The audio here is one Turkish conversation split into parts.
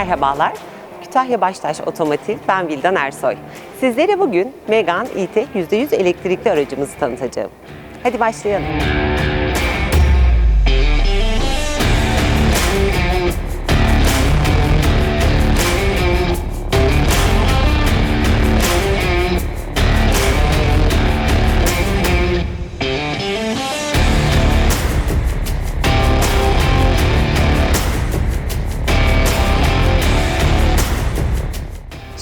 Merhabalar. Kütahya Baştaş Otomotiv, ben Vildan Ersoy. Sizlere bugün Megane E-Tech %100 elektrikli aracımızı tanıtacağım. Hadi başlayalım.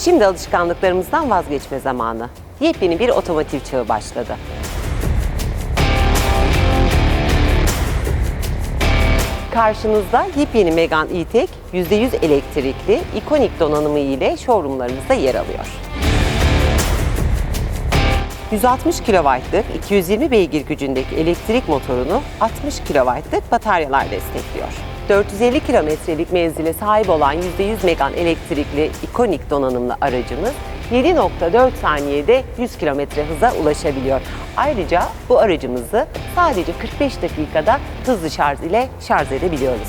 Şimdi alışkanlıklarımızdan vazgeçme zamanı. Yepyeni bir otomotiv çağı başladı. Karşınızda yepyeni Megane E-Tech %100 elektrikli, ikonik donanımı ile showroomlarımızda yer alıyor. 160 kW'lık 220 beygir gücündeki elektrik motorunu 60 kW'lık bataryalar destekliyor. 450 kilometrelik menzile sahip olan %100 Megane elektrikli ikonik donanımlı aracımız 7.4 saniyede 100 kilometre hıza ulaşabiliyor. Ayrıca bu aracımızı sadece 45 dakikada hızlı şarj ile şarj edebiliyoruz.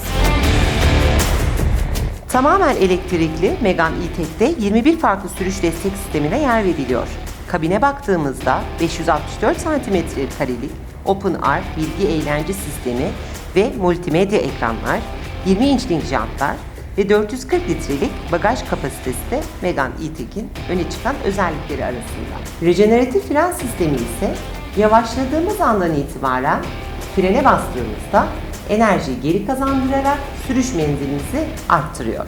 Tamamen elektrikli Megane E-Tech'te 21 farklı sürüş destek sistemine yer veriliyor. Kabine baktığımızda 564 cm karelik OpenR bilgi eğlence sistemi ve multimedya ekranlar, 20 inçlik jantlar ve 440 litrelik bagaj kapasitesi de Megane E-Tech'in öne çıkan özellikleri arasında. Rejeneratif fren sistemi ise yavaşladığımız andan itibaren frene bastığımızda enerjiyi geri kazandırarak sürüş menzilimizi arttırıyor.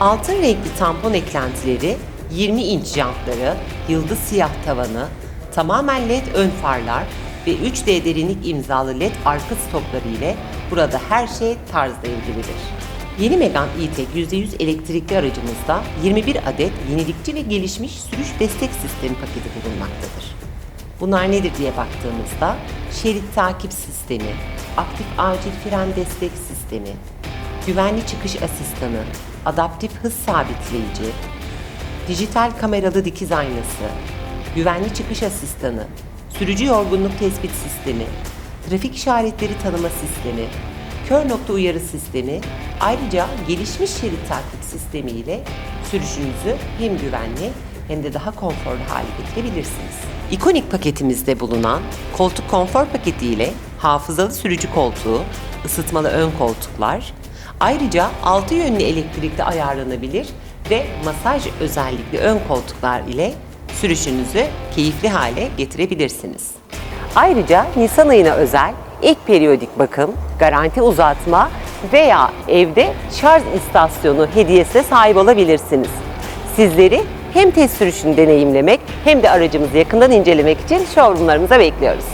Altın renkli tampon eklentileri, 20 inç jantları, yıldız siyah tavanı, tamamen led ön farlar ve 3D derinlik imzalı led arka stopları ile burada her şey tarzla ilgilidir. Yeni Megane E-Tech %100 elektrikli aracımızda 21 adet yenilikçi ve gelişmiş sürüş destek sistemi paketi bulunmaktadır. Bunlar nedir diye baktığımızda şerit takip sistemi, aktif acil fren destek sistemi, güvenli çıkış asistanı, adaptif hız sabitleyici, dijital kameralı dikiz aynası, güvenli çıkış asistanı, sürücü yorgunluk tespit sistemi, trafik işaretleri tanıma sistemi, kör nokta uyarı sistemi, ayrıca gelişmiş şerit takip sistemi ile sürüşünüzü hem güvenli hem de daha konforlu hale getirebilirsiniz. İkonik paketimizde bulunan koltuk konfor paketi ile hafızalı sürücü koltuğu, ısıtmalı ön koltuklar, ayrıca altı yönlü elektrikli ayarlanabilir ve masaj özellikli ön koltuklar ile sürüşünüzü keyifli hale getirebilirsiniz. Ayrıca Nisan ayına özel ek periyodik bakım, garanti uzatma veya evde şarj istasyonu hediyesine sahip olabilirsiniz. Sizleri hem test sürüşünü deneyimlemek hem de aracımızı yakından incelemek için showroomlarımıza bekliyoruz.